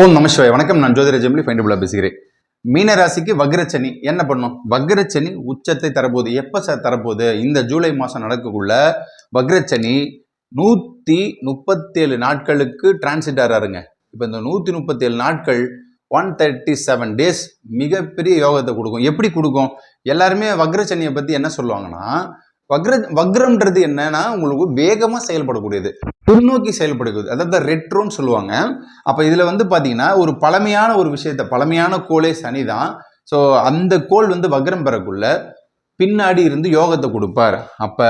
ஓம் நமசிவாய் வணக்கம் நான் ஜோதிர ஜெமிலி ஃபைண்டபுளாக பேசுகிறேன். மீனராசிக்கு வக்ரச்சனி என்ன பண்ணும்? வக்ரச்சனி உச்சத்தை தரப்போகுது. எப்போ சார் தரப்போகுது? இந்த ஜூலை மாதம் நடக்கக்குள்ள வக்ரச்சனி நூற்றி முப்பத்தேழு நாட்களுக்கு டிரான்சிட் ஆறாருங்க. இப்போ இந்த நூற்றி முப்பத்தேழு நாட்கள் ஒன் தேர்ட்டி செவன் டேஸ் மிகப்பெரிய யோகத்தை கொடுக்கும். எப்படி கொடுக்கும்? எல்லாருமே வக்ரச்சனியை பற்றி என்ன சொல்லுவாங்கன்னா வக்ர வக்ரம்ன்றது என்னன்னா உங்களுக்கு வேகமாக செயல்படக்கூடியது. பின்னோக்கி செயல்படக்கூடியது அதாவது ரெட்ரோன்னு சொல்லுவாங்க. அப்போ இதில் வந்து பார்த்தீங்கன்னா ஒரு பழமையான ஒரு விஷயத்த பழமையான கோளே சனி தான் ஸோ அந்த கோள் வந்து வக்ரம் பெறக்குள்ள பின்னாடி இருந்து யோகத்தை கொடுப்பார். அப்போ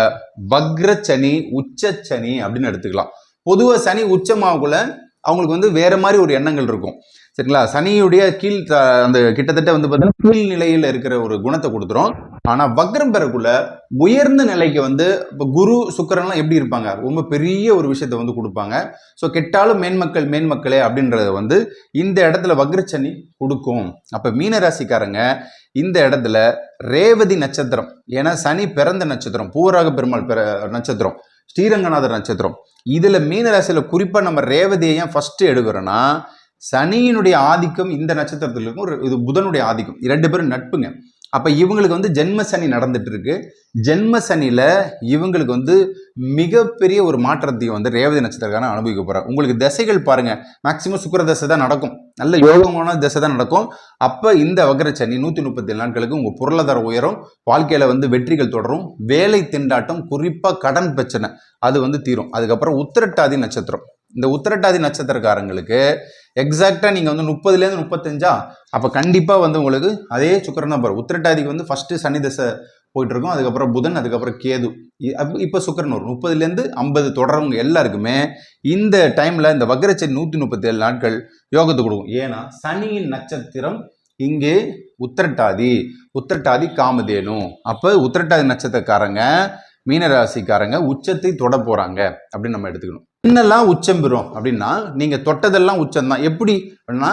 வக்ர சனி உச்சச்சனி அப்படின்னு எடுத்துக்கலாம். பொதுவாக சனி உச்சமாகக்குள்ள அவங்களுக்கு வந்து வேற மாதிரி ஒரு எண்ணங்கள் இருக்கும். சரிங்களா? சனியுடைய கீழ் த- அந்த கிட்டத்தட்ட வந்து பார்த்தீங்கன்னா கீழ் நிலையில் இருக்கிற ஒரு குணத்தை கொடுத்துரும். ஆனால் வக்ரம் பெறக்குள்ள உயர்ந்த நிலைக்கு வந்து இப்போ குரு சுக்கரன்லாம் எப்படி இருப்பாங்க? ரொம்ப பெரிய ஒரு விஷயத்தை வந்து கொடுப்பாங்க. ஸோ கெட்டாலும் மேன்மக்கள் மேன்மக்களே அப்படின்றத வந்து இந்த இடத்துல வக்ரச்சனி கொடுக்கும். அப்போ மீனராசிக்காரங்க இந்த இடத்துல ரேவதி நட்சத்திரம் ஏன்னா சனி பிறந்த நட்சத்திரம் பூவராக பெருமாள் பிற நட்சத்திரம். ஸ்ரீரங்கநாதர் நட்சத்திரம். இதில் மீனராசியில் குறிப்பாக நம்ம ரேவதியை ஏன் ஃபஸ்ட்டு எடுக்கிறோன்னா சனியினுடைய ஆதிக்கம் இந்த நட்சத்திரத்தில் இருக்கும் ஒரு இது புதனுடைய ஆதிக்கம். ரெண்டு பேரும் நட்புங்க. அப்போ இவங்களுக்கு வந்து ஜென்ம சனி நடந்துட்டு இருக்கு ஜென்ம சனியில் இவங்களுக்கு வந்து மிகப்பெரிய ஒரு மாற்றத்தையும் வந்து ரேவதி நட்சத்திரக்காரன் அனுபவிக்க போகிறார் உங்களுக்கு திசைகள் பாருங்கள் மேக்சிமம் சுக்கர தசை தான் நடக்கும். நல்ல யோகமான திசை தான் நடக்கும். அப்போ இந்த வக்ரச்சனி நூற்றி முப்பத்தி நாட்களுக்கு உங்கள் பொருளாதார உயரும். வாழ்க்கையில் வந்து வெற்றிகள் தொடரும். வேலை திண்டாட்டம் குறிப்பாக கடன் பிரச்சனை அது வந்து தீரும். அதுக்கப்புறம் உத்திரட்டாதி நட்சத்திரம். இந்த உத்திரட்டாதி நட்சத்திரக்காரங்களுக்கு எக்ஸாக்டாக நீங்கள் வந்து முப்பதுலேருந்து முப்பத்தஞ்சா அப்போ கண்டிப்பாக வந்து உங்களுக்கு அதே சுக்கரன் தான் உத்திரட்டாதிக்கு வந்து ஃபஸ்ட்டு சனி தசை போயிட்டுருக்கும் அதுக்கப்புறம் புதன் அதுக்கப்புறம் கேது. இப்போ சுக்கரன் ஒரு முப்பதுலேருந்து ஐம்பது தொடரவங்க எல்லாருக்குமே இந்த டைமில் இந்த வக்ரச்சரி நூற்றி முப்பத்தேழு நாட்கள் யோகத்தை கொடுக்கும். ஏன்னா சனியின் நட்சத்திரம் இங்கே உத்திரட்டாதி உத்திரட்டாதி காமதேனு. அப்போ உத்திரட்டாதி நட்சத்திரக்காரங்க மீனராசிக்காரங்க உச்சத்தை தொட போகிறாங்க அப்படின்னு நம்ம எடுத்துக்கணும். என்னெல்லாம் உச்சம் பெறும். அப்படின்னா நீங்க தொட்டதெல்லாம் உச்சம் தான் எப்படி? அப்படின்னா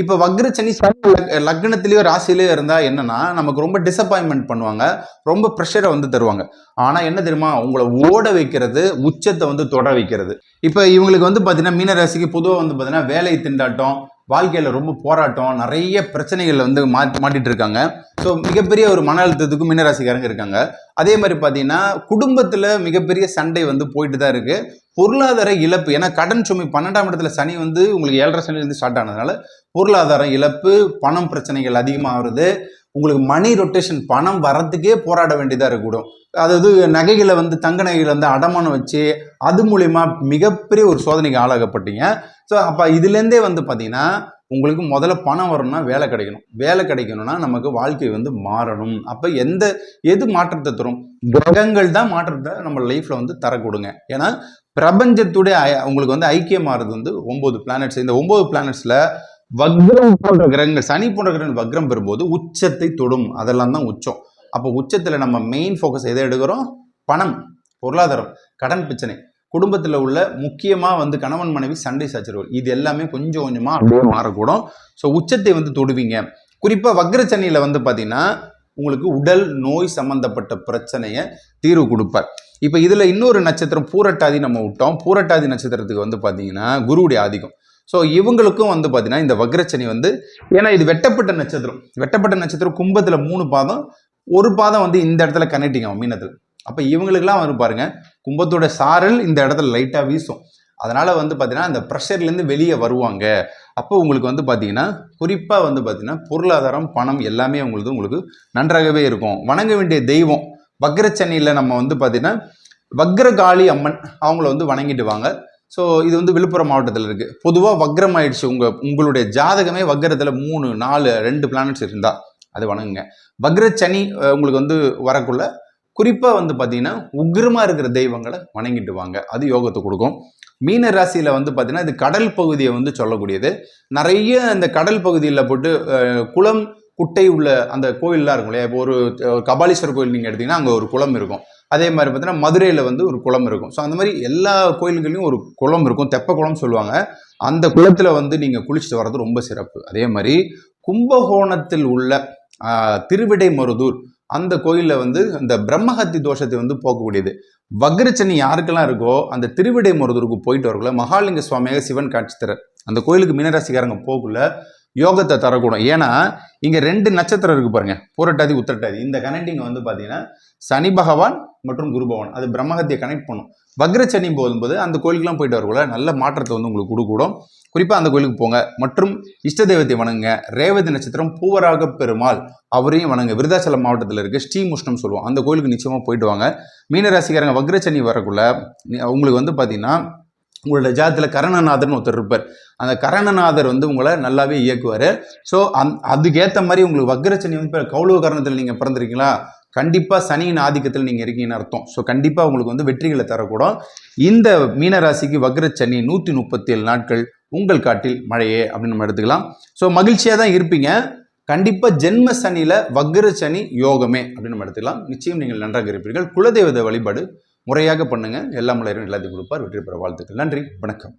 இப்போ வக்ரச்சனி சனி லக்னத்திலேயோ ராசியிலேயோ இருந்தா என்னன்னா நமக்கு ரொம்ப டிசப்பாயின்மெண்ட் பண்ணுவாங்க. ரொம்ப ப்ரெஷரை வந்து தருவாங்க. ஆனா என்ன தெரியுமா? உங்களை ஓட வைக்கிறது உச்சத்தை வந்து தொட வைக்கிறது. இப்போ இவங்களுக்கு வந்து பார்த்தீங்கன்னா மீனராசிக்கு பொதுவாக வந்து பார்த்தீங்கன்னா வேலை திண்டாட்டம் வாழ்க்கையில் ரொம்ப போராட்டம் நிறைய பிரச்சனைகள் வந்து மாட்டி மாட்டிட்டு இருக்காங்க ஸோ மிகப்பெரிய ஒரு மன அழுத்தத்துக்கு மீனராசிக்காரங்க இருக்காங்க. அதே மாதிரி பார்த்தீங்கன்னா குடும்பத்தில் மிகப்பெரிய சண்டை வந்து போயிட்டு தான் இருக்குது பொருளாதார இழப்பு ஏன்னா கடன் சுமை பன்னெண்டாம் இடத்துல சனி வந்து உங்களுக்கு ஏழரை சனிலேருந்து ஸ்டார்ட் ஆனதுனால பொருளாதார இழப்பு பணம் பிரச்சனைகள் அதிகமாகிறது உங்களுக்கு மணி ரொட்டேஷன் பணம் வரத்துக்கே போராட வேண்டியதாக இருக்கக்கூடும். அதாவது நகைகளை வந்து தங்க நகைகளை வந்து அடமானம் வச்சு அது மூலிமா மிகப்பெரிய ஒரு சோதனைக்கு ஆளாகப்பட்டீங்க. ஸோ அப்போ இதுலேருந்தே வந்து பார்த்தீங்கன்னா உங்களுக்கு முதல்ல பணம் வரணும்னா வேலை கிடைக்கணும். வேலை கிடைக்கணும்னா நமக்கு வாழ்க்கை வந்து மாறணும். அப்போ எந்த எது மாற்றத்தை தரும்? கிரகங்கள் தான் மாற்றத்தை நம்ம லைஃப்பில் வந்து தரக்கூடுங்க ஏன்னா பிரபஞ்சத்துடைய உங்களுக்கு வந்து ஐக்கியமாகிறது வந்து ஒம்பது பிளானட்ஸ் இந்த ஒம்பது பிளானட்ஸில் வக்ரம் போன்ற கிரகங்கள் சனி போன்ற கிரகங்கள் வக்ரம் பெறும்போது உச்சத்தை தொடும். அதெல்லாம் தான் உச்சம். அப்போ உச்சத்தில் நம்ம மெயின் ஃபோக்கஸ் எதை எடுக்கிறோம்? பணம் பொருளாதாரம் கடன் பிரச்சனை. குடும்பத்தில் உள்ள முக்கியமாக வந்து கணவன் மனைவி சண்டை சச்சரவு இது எல்லாமே கொஞ்சம் கொஞ்சமாக அப்படியே மாறக்கூடும். ஸோ உச்சத்தை வந்து தொடுவீங்க. குறிப்பாக வக்ரச்சனியில் வந்து பார்த்தீங்கன்னா உங்களுக்கு உடல் நோய் சம்பந்தப்பட்ட பிரச்சனையை தீர்வு கொடுப்பார். இப்போ இதில் இன்னொரு நட்சத்திரம் பூரட்டாதி நம்ம விட்டோம். பூரட்டாதி நட்சத்திரத்துக்கு வந்து பார்த்தீங்கன்னா குருவுடைய ஆதிக்கம். ஸோ இவங்களுக்கும் வந்து பார்த்தீங்கன்னா இந்த வக்ரச்சனி வந்து ஏன்னா இது வெட்டப்பட்ட நட்சத்திரம். வெட்டப்பட்ட நட்சத்திரம் கும்பத்தில் மூணு பாதம். ஒரு பாதம் வந்து இந்த இடத்துல கனெக்டிங் ஆகும் மீனத்தில். அப்போ இவங்களுக்குலாம் வந்து பாருங்க கும்பத்தோட சாரல் இந்த இடத்துல லைட்டாக வீசும். அதனால் வந்து பார்த்தீங்கன்னா அந்த ப்ரெஷர்லேருந்து வெளியே வருவாங்க. அப்போ உங்களுக்கு வந்து பார்த்தீங்கன்னா குறிப்பாக வந்து பார்த்தீங்கன்னா பொருளாதாரம் பணம் எல்லாமே உங்களுக்கு உங்களுக்கு நன்றாகவே இருக்கும். வணங்க வேண்டிய தெய்வம். வக்ரச்சனியில் நம்ம வந்து பார்த்தீங்கன்னா வக்ரகாளி அம்மன் அவங்கள வந்து வணங்கிட்டு வாங்க. ஸோ இது வந்து விழுப்புரம் மாவட்டத்தில் இருக்குது பொதுவாக வக்ரம் ஆயிடுச்சு உங்கள் உங்களுடைய ஜாதகமே வக்ரத்தில் மூணு நாலு ரெண்டு பிளானட்ஸ் இருந்தால் அது வணங்குங்க. வக்ர சனி உங்களுக்கு வந்து வரக்குள்ள குறிப்பாக வந்து பார்த்தீங்கன்னா உக்ரமாக இருக்கிற தெய்வங்களை வணங்கிட்டு வாங்க. அது யோகத்தை கொடுக்கும். மீன ராசியில் வந்து பார்த்தீங்கன்னா இது கடல் பகுதியை வந்து சொல்லக்கூடியது. நிறைய இந்த கடல் பகுதியில் போட்டு குளம் குட்டை உள்ள அந்த கோயிலெலாம் இருக்கும் இல்லையா? இப்போ ஒரு கபாலீஸ்வரர் கோயில் நீங்கள் எடுத்தீங்கன்னா அங்கே ஒரு குளம் இருக்கும். அதே மாதிரி பார்த்தீங்கன்னா மதுரையில் வந்து ஒரு குளம் இருக்கும். ஸோ அந்த மாதிரி எல்லா கோயில்கள்லையும் ஒரு குளம் இருக்கும். தெப்ப குளம் சொல்லுவாங்க. அந்த குளத்தில் வந்து நீங்கள் குளிச்சுட்டு வர்றது ரொம்ப சிறப்பு. அதே மாதிரி கும்பகோணத்தில் உள்ள திருவிடை மருதூர் அந்த கோயிலில் வந்து இந்த பிரம்மஹத்தி தோஷத்தை வந்து போக்கக்கூடியது. வக்ரச்சனி யாருக்கெல்லாம் இருக்கோ அந்த திருவிடை மருதூருக்கு போயிட்டு வரக்குள்ள மகாலிங்க சுவாமியாக சிவன் காட்சி தர அந்த கோயிலுக்கு மீனராசிக்காரங்க போகக்குள்ள யோகத்தை தரக்கூடும். ஏன்னா இங்கே ரெண்டு நட்சத்திரம் இருக்கு பாருங்க. பூரட்டாதி உத்திரட்டாதி. இந்த கனெக்டிங் வந்து பார்த்தீங்கன்னா சனி பகவான் மற்றும் குருபவன். அது பிரம்மகத்தியை கனெக்ட் பண்ணும். வக்ரச்சனி போகும்போது அந்த கோயிலுக்குலாம் போயிட்டு வரக்குள்ள நல்ல மாற்றத்தை வந்து உங்களுக்கு கொடுக்கூடும். குறிப்பாக அந்த கோயிலுக்கு போங்க. மற்றும் இஷ்ட தெய்வத்தை வணங்குங்க. ரேவதி நட்சத்திரம் பூவராக பெருமாள் அவரையும் வணங்க. விருதாச்சலம் மாவட்டத்தில் இருக்க ஸ்ரீமுஷ்ணம் சொல்லுவோம் அந்த கோயிலுக்கு நிச்சயமாக போயிட்டு வாங்க. மீனராசிக்காரங்க வக்ரச்சனி வரக்குள்ள உங்களுக்கு வந்து பார்த்தீங்கன்னா உங்களோட ஜாதத்தில் கரணநாதர்னு ஒருத்தர் இருப்பார். அந்த கரணநாதர் வந்து உங்களை நல்லாவே இயக்குவார். ஸோ அந் அதுக்கேற்ற மாதிரி உங்களுக்கு வக்ரச்சனி வந்து இப்போ கௌளவ கரணத்தில் நீங்கள் பிறந்திருக்கீங்களா? கண்டிப்பாக சனியின் ஆதிக்கத்தில் நீங்கள் இருக்கீங்கன்னு அர்த்தம். ஸோ கண்டிப்பாக உங்களுக்கு வந்து வெற்றிகளை தரக்கூடும். இந்த மீனராசிக்கு வக்ரச்சனி நூற்றி முப்பத்தி ஏழு நாட்கள் உங்கள் காட்டில் மழையே அப்படின்னு நம்ம எடுத்துக்கலாம். ஸோ மகிழ்ச்சியாக தான் இருப்பீங்க. கண்டிப்பாக ஜென்ம சனியில் வக்ர சனி யோகமே அப்படின்னு நம்ம எடுத்துக்கலாம். நிச்சயம் நீங்கள் நன்றாக இருப்பீர்கள். குலதெய்வத வழிபாடு முறையாக பண்ணுங்கள் எல்லா மலையரும் எல்லாத்தையும் கொடுப்பார். வெற்றி பெற வாழ்த்துக்கள். நன்றி. வணக்கம்.